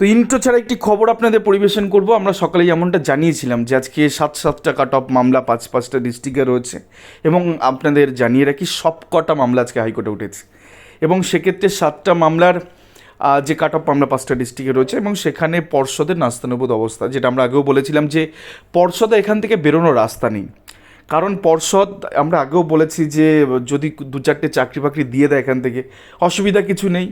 তো ইন্ট্রো ছাড়া একটি খবর আপনাদের পরিবেশন করব। আমরা সকালে যেমনটা জানিয়েছিলাম যে আজকে সাত সাতটা কাট অফ মামলা পাঁচ পাঁচটা ডিস্ট্রিক্টে রয়েছে এবং আপনাদের জানিয়ে রাখি সব কটা মামলা আজকে হাইকোর্টে উঠেছে। এবং সেক্ষেত্রে সাতটা মামলার যে কাট অফ মামলা পাঁচটা ডিস্ট্রিক্টে রয়েছে এবং সেখানে পর্ষদের নাস্তানুবোধ অবস্থা, যেটা আমরা আগেও বলেছিলাম যে পর্ষদে এখান থেকে বেরোনোর রাস্তা নেই। কারণ পর্ষদ, আমরা আগেও বলেছি যে যদি দু চারটে চাকরি বাকরি দিয়ে দেয় এখান থেকে, অসুবিধা কিছু নেই।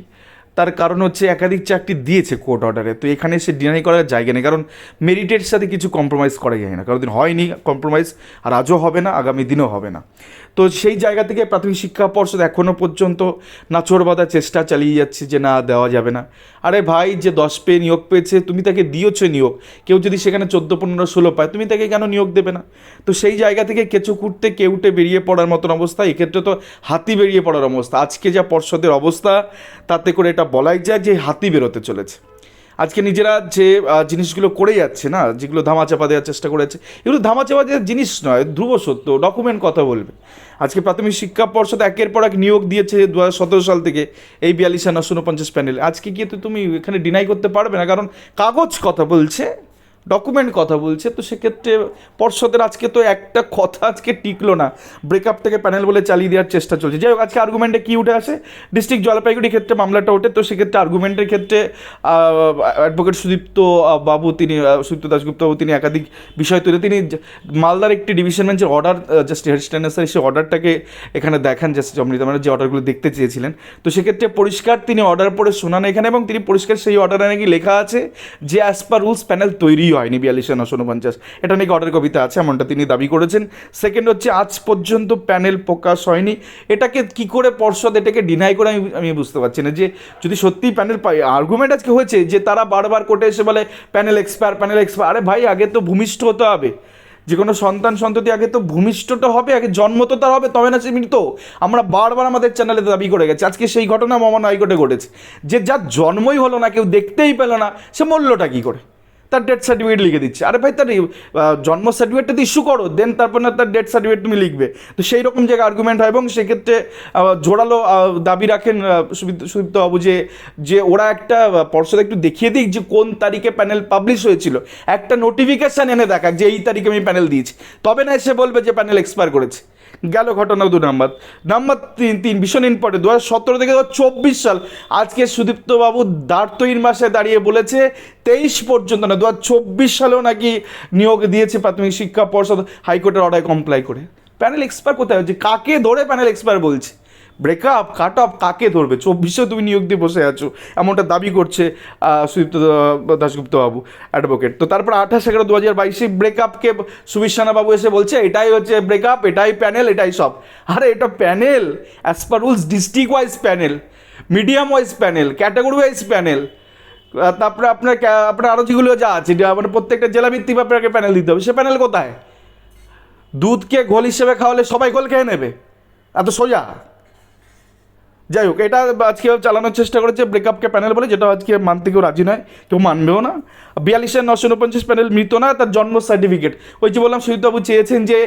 তার কারণ হচ্ছে একাধিক চাকরি দিয়েছে কোর্ট অর্ডারে তো এখানে সে ডিনাই করার জায়গা নেই, কারণ মেরিটের সাথে কিছু কম্প্রোমাইজ করা যায় না। কারণ হয়নি কম্প্রোমাইজ আর আজও হবে না, আগামী দিনও হবে না। তো সেই জায়গা থেকে প্রাথমিক শিক্ষা পর্ষদ এখনও পর্যন্ত নাচড় বাঁধার চেষ্টা চালিয়ে যাচ্ছে যে না, দেওয়া যাবে না। আরে ভাই, যে দশ পেয়ে নিয়োগ পেয়েছে, তুমি তাকে দিয়েছ নিয়োগ। কেউ যদি সেখানে চোদ্দ, পনেরো, ষোলো পায়, তুমি তাকে কেন নিয়োগ দেবে না? তো সেই জায়গা থেকে কেঁচো কুটতে, কেউটে বেরিয়ে পড়ার মতন অবস্থা, এক্ষেত্রে তো হাতি বেরিয়ে পড়ার অবস্থা। আজকে যা পর্ষদের অবস্থা, তাতে করে এটা বলাই যায় যে হাতি বেরোতে চলেছে। আজকে নিজেরা যে জিনিসগুলো করে যাচ্ছে না, যেগুলো ধামাচাপা দেওয়ার চেষ্টা করেছে এগুলো ধামাচাপা দেওয়ার জিনিস নয়, ধ্রুব সত্য ডকুমেন্ট কথা বলবে। আজকে প্রাথমিক শিক্ষা পর্ষদ একের পর এক নিয়োগ দিয়েছে দু হাজার সতেরো সাল থেকে এই বিয়াল্লিশ আনা উনপঞ্চাশ প্যানেল আজকে গিয়ে তো তুমি এখানে ডিনাই করতে পারবে না, কারণ কাগজ কথা বলছে ডকুমেন্ট কথা বলছে, তো সেক্ষেত্রে পর্ষদের আজকে তো একটা কথা আজকে টিকলো না। ব্রেকআপ থেকে প্যানেল বলে চালিয়ে দেওয়ার চেষ্টা চলছে। যাই হোক, আজকে আর্গুমেন্টে কী উঠে আসে? ডিস্ট্রিক্ট জলপাইগুড়ি ক্ষেত্রে মামলাটা ওঠে, তো সেক্ষেত্রে আর্গুমেন্টের ক্ষেত্রে অ্যাডভোকেট সুদীপ্ত বাবু, তিনি সুদীপ্ত দাসগুপ্ত বাবু, তিনি একাধিক বিষয় তুলে, তিনি মালদার একটি ডিভিশন বেঞ্চের অর্ডার জাস্ট হেডস্ট্যান্ডার স্যার সেই অর্ডারটাকে এখানে দেখান জাস্ট অমৃতা মানে যে অর্ডারগুলো দেখতে চেয়েছিলেন। তো সেক্ষেত্রে পরিষ্কার তিনি অর্ডার পড়ে শোনান এখানে, এবং তিনি পরিষ্কার সেই অর্ডারে নাকি লেখা আছে যে অ্যাজ পার রুলস প্যানেল তৈরি হয়নি বিয়াল্লিশে নশো উনপঞ্চাশ। এটা নাকি অর্ডার কবিতা আছে, এমনটা তিনি দাবি করেছেন। সেকেন্ড হচ্ছে, আজ পর্যন্ত প্যানেল প্রকাশ হয়নি। এটাকে কি করে পর্ষদ এটাকে ডিনাই করে আমি আমি বুঝতে পারছি না যে, যদি সত্যিই প্যানেল আর্গুমেন্ট আজকে হয়েছে যে তারা বারবার কোর্টে এসে বলে, প্যানেল এক্সপায়ার প্যানেল এক্সপায়ার আরে ভাই, আগে তো ভূমিষ্ঠ হতে হবে। যে কোনো সন্তান সন্ততি আগে তো ভূমিষ্ঠটা হবে, আগে জন্ম তো তার হবে, তবে না সে মৃত আমরা বারবার আমাদের চ্যানেলে দাবি করে গেছি। আজকে সেই ঘটনা মহামান্য হাইকোর্টে ঘটেছে। যে যার জন্মই হলো না, কেউ দেখতেই পেল না, সে মূল্যটা কী করে? তার ডেথ সার্টিফিকেট লিখে দিচ্ছে। আরে ভাই, তার জন্ম সার্টিফিকেটটা তো ইস্যু করো দেন তারপর না তার ডেথ সার্টিফিকেট তুমি লিখবে। তো সেই রকম জায়গায় আর্গুমেন্ট হয় এবং সেক্ষেত্রে জোরালো দাবি রাখেন সুদীপ্ত বাবু যে যে ওরা একটা পর্ষদ একটু দেখিয়ে দিক যে কোন তারিখে প্যানেল পাবলিশ হয়েছিল। একটা নোটিফিকেশান এনে দেখাক যে এই তারিখে আমি প্যানেল দিয়েছি। তবে না এসে বলবে যে প্যানেল এক্সপায়ার করেছে। গেল ঘটনা দু নাম্বার। নাম্বার তিন তিন, ভীষণ ইম্পর্টেন্ট দু হাজার সতেরো থেকে দু চব্বিশ সাল, আজকে সুদীপ্তবাবু দার্তইন মাসে দাঁড়িয়ে বলেছে, তেইশ পর্যন্ত না দু হাজার চব্বিশ সালেও নাকি নিয়োগ দিয়েছে প্রাথমিক শিক্ষা পর্ষদ হাইকোর্টের অর্ডার কমপ্লাই করে। প্যানেল এক্সপায়ার কোথায়? হচ্ছে কাকে ধরে প্যানেল এক্সপায়ার বলছে? ব্রেকআপ কাট অফ কাকে ধরবে? চব্বিশে তুমি নিয়োগ দিয়ে বসে আছো। এমনটা দাবি করছে সুদীপ্ত দাশগুপ্ত বাবু অ্যাডভোকেট তো তারপর আঠাশ এগারো দু হাজার বাইশে ব্রেকআপকে সুবিশানা বাবু এসে বলছে, এটাই হচ্ছে ব্রেকআপ এটাই প্যানেল এটাই সব। আরে, এটা panel as per rules district wise panel medium wise panel category wise panel তারপরে আপনার আপনার আরও যেগুলো যা আছে আপনার প্রত্যেকটা জেলা ভিত্তিক আপনাকে প্যানেল দিতে হবে। সে প্যানেল কোথায়? দুধকে ঘোল হিসেবে খাওয়ালে সবাই ঘোল খেয়ে নেবে? এত সোজা? যাই হোক, এটা আজকে চালানোর চেষ্টা করেছে ব্রেকআপকে প্যানেল বলে, যেটা আজকে মানতে কেউ রাজি নয়, কেউ মানবেও না। বিয়াল্লিশের নশো উনপঞ্চাশ প্যানেল মৃত না, তার জন্ম সার্টিফিকেট ওই যে বললাম সুজিতবাবু চেয়েছেন যে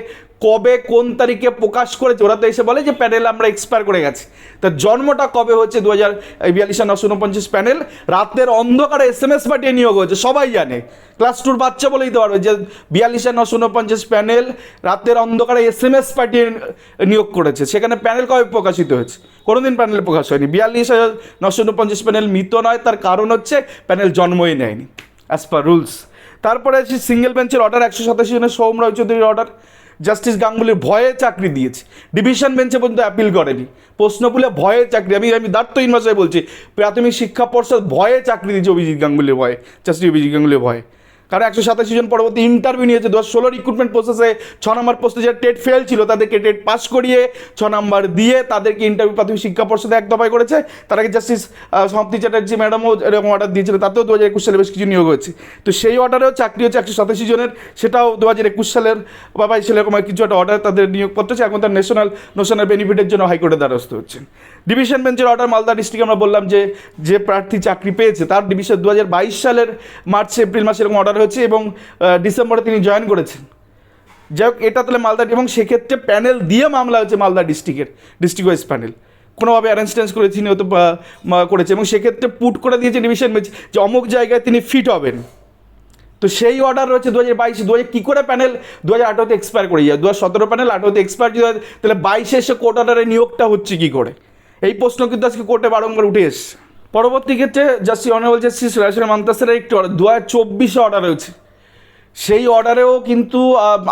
কবে কোন তারিখে প্রকাশ করেছে? ওরা তো এসে বলে যে প্যানেল আমরা এক্সপায়ার করে গেছি। তার জন্মটা কবে হচ্ছে দু হাজার বিয়াল্লিশের নশো উনপঞ্চাশ প্যানেল? রাতের অন্ধকারে এস এম এস পাঠিয়ে নিয়োগ হয়েছে, সবাই জানে। ক্লাস টুর বাচ্চা বলে দিতে পারবে যে বিয়াল্লিশের নশো উনপঞ্চাশ প্যানেল রাতের অন্ধকারে এস এম এস পাঠিয়ে নিয়োগ করেছে। সেখানে প্যানেল কবে প্রকাশিত হয়েছে? কোনোদিন প্যানেল প্রকাশ হয়নি। বিয়াল্লিশ হাজার নশো উনপঞ্চাশ প্যানেল মৃত নয়, তার কারণ হচ্ছে প্যানেল জন্মই নেয়নি অ্যাজ পার রুলস তারপরে আছে সিঙ্গেল বেঞ্চের অর্ডার একশো সাতাশি জনের সৌম রায় চৌধুরীর অর্ডার জাস্টিস গাঙ্গুলির ভয়ে চাকরি দিয়েছে। ডিভিশন বেঞ্চে পর্যন্ত অ্যাপিল করেনি। প্রশ্ন বলে ভয়ে চাকরি, আমি আমি দার্থহীন ভাষায় বলছি, প্রাথমিক শিক্ষা পর্ষদ ভয়ে চাকরি দিয়েছে অভিজিৎ গাঙ্গুলির ভয়ে, জাস্টিস অভিজিৎ গাঙ্গুলির ভয়ে। কারণ একশো সাতাশি জন পরবর্তী ইন্টারভিউ নিয়েছে। দু হাজার ষোলো রিক্রুটমেন্ট প্রসেসে ছ নম্বর পোস্টে যারা টেট ফেল ছিল, তাদেরকে টেট পাস করিয়ে ছ নম্বর দিয়ে তাদেরকে ইন্টারভিউ প্রাথমিক শিক্ষা পর্ষদে এক দফায় করেছে। তার জাস্টিস সমাপ্তি চ্যাটার্জি ম্যাডামও এরকম অর্ডার দিয়েছিল, তাতেও দু হাজার একুশ সালে বেশ কিছু নিয়োগ হয়েছে। তো সেই অর্ডারেও চাকরি হচ্ছে একশো সাতাশি জনের, সেটাও দু হাজার একুশ সালের বা বাইশ সালে এরকম কিছু একটা অর্ডার তাদের নিয়োগপত্র এখন তার ন্যাশনাল ন্যাশনাল বেনিফিটের জন্য হাইকোর্টের দ্বারস্থ হচ্ছেন। ডিভিশন বেঞ্চের অর্ডার মালদা ডিস্ট্রিক্ট আমরা বললাম যে যে প্রার্থী চাকরি পেয়েছে, তার ডিভিশন দু হাজার বাইশ সালের মার্চ, এপ্রিল মাসে এরকম অর্ডার হয়েছে এবং ডিসেম্বরে তিনি জয়েন করেছেন। যাই হোক, এটা তাহলে মালদা, এবং সেক্ষেত্রে প্যানেল দিয়ে মামলা হয়েছে মালদা ডিস্ট্রিক্টের ডিস্ট্রিক্ট ওয়াইজ প্যানেল কোনোভাবে অ্যারেঞ্জ টেন্স করে তিনি হয়তো করেছে এবং সেক্ষেত্রে পুট করে দিয়েছে ডিভিশন বেঞ্চ যে অমুক জায়গায় তিনি ফিট হবেন। তো সেই অর্ডার রয়েছে দু হাজার বাইশে দু হাজার কী করে প্যানেল দু হাজার আঠারোতে এক্সপায়ার করে যায়? দু হাজার সতেরো প্যানেল আঠারোতে এক্সপায়ার যদি তাহলে বাইশে এসে কোর্ট অর্ডারে নিয়োগটা হচ্ছে কী করে? এই প্রশ্ন কিন্তু আজকে কোর্টে বারংবার উঠে এসছে। পরবর্তী ক্ষেত্রে জাস্টি অনারেবল জাস্টিস রাজেশ মান্তাসের একটি অর্ডার দু হাজার চব্বিশে অর্ডার হয়েছে সেই অর্ডারেও কিন্তু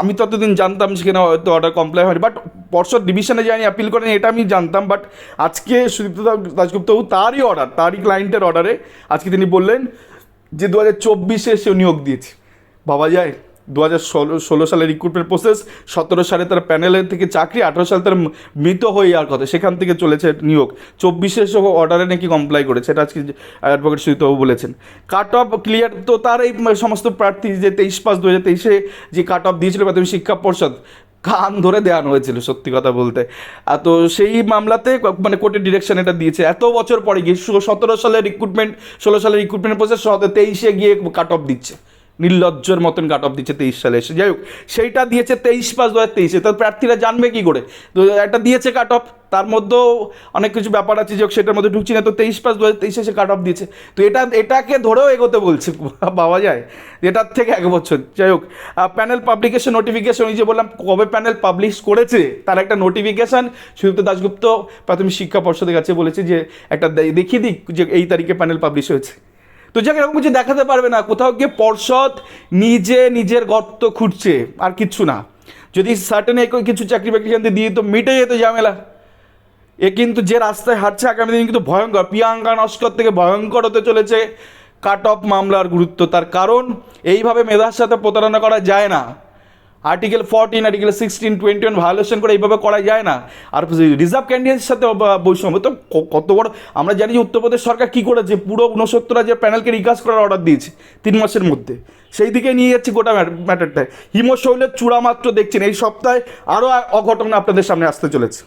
আমি ততদিন জানতাম সেখানে হয়তো অর্ডার কমপ্লাই হয়নি বাট পর্ষদ ডিভিশনে যায়নি অ্যাপিল করেন, এটা আমি জানতাম বাট আজকে সুদীপ্ত দাস- দাশগুপ্তবাবু তারই অর্ডার তারই ক্লায়েন্টের অর্ডারে আজকে তিনি বললেন যে দু হাজার চব্বিশে সে নিয়োগ দিয়েছে। ভাবা যায়। দু হাজার ষোলো ষোলো সালে রিক্রুটমেন্ট প্রসেস সতেরো সালে তার প্যানেলের থেকে চাকরি, আঠেরো সালে তার মৃত হয়ে যাওয়ার কথা, সেখান থেকে চলেছে নিয়োগ চব্বিশে সে অর্ডারে নাকি কমপ্লাই করেছে, এটা আজকে অ্যাডভোকেট সুজিতবাবু বলেছেন। কাট অফ ক্লিয়ার তো তার এই সমস্ত প্রার্থী যে তেইশ পাঁচ দু হাজার তেইশে যে কাট অফ দিয়েছিল প্রাথমিক শিক্ষা পর্ষদ, কান ধরে দেওয়ানো হয়েছিল সত্যি কথা বলতে। আর তো সেই মামলাতে মানে কোর্টের ডিরেকশন এটা দিয়েছে। এত বছর পরে গিয়ে সতেরো সালে রিক্রুটমেন্ট ষোলো সালে রিক্রুটমেন্ট প্রসেস তেইশে গিয়ে কাট অফ দিচ্ছে। নির্লজ্জর মতন কাট অফ দিচ্ছে তেইশ সালে এসে। যাই হোক, সেইটা দিয়েছে তেইশ পাঁচ দু হাজার তেইশে। তো প্রার্থীরা জানবে কি করে? তো একটা দিয়েছে কাট অফ তার মধ্যেও অনেক কিছু ব্যাপার আছে যে সেটার মধ্যে ঢুকছি না। তো তেইশ পাঁচ দু হাজার তেইশে সে কাট অফ দিয়েছে। তো এটা, এটাকে ধরেও এগোতে বলছে, পাওয়া যায়। এটার থেকে এক বছর। যাই হোক প্যানেল পাবলিকেশন নোটিফিকেশন ওই যে বললাম, কবে প্যানেল পাবলিশ করেছে, তার একটা নোটিফিকেশন সুদীপ্ত দাশগুপ্ত প্রাথমিক শিক্ষা পর্ষদের কাছে বলেছে যে, একটা দেখিয়ে দিক যে এই তারিখে প্যানেল পাবলিশ হয়েছে। তো যাকে, এরকম কিছু দেখাতে পারবে না। কোথাও গিয়ে পর্ষদ নিজে নিজের গর্ত খুঁজছে আর কিচ্ছু না। যদি সার্টেন কিছু চাকরি বাকরি দিয়ে তো মিটে যেত ঝামেলা। এ কিন্তু যে রাস্তায় হাঁটছে আগামী দিন কিন্তু ভয়ঙ্কর। প্রিয়াঙ্কা নস্কর থেকে ভয়ঙ্কর হতে চলেছে কাট অফ মামলার গুরুত্ব। তার কারণ, এইভাবে মেধার সাথে প্রতারণা করা যায় না। Article fourteen article sixteen twenty one violation করে এইভাবে করা যায় না। আর রিজার্ভ ক্যান্ডিডেটের সাথে বৈষম্য। তো কত বড় আমরা জানি উত্তরপ্রদেশ সরকার কী করেছে? পুরো ঊনসত্তর হাজার প্যানেলকে রিকাজ করার অর্ডার দিয়েছে তিন মাসের মধ্যে। সেই দিকে নিয়ে যাচ্ছে গোটা ম্যাটারটায় হিমশৈলের চূড়া মাত্র দেখছেন, এই সপ্তাহে আরও অঘটন আপনাদের সামনে আসতে চলেছে।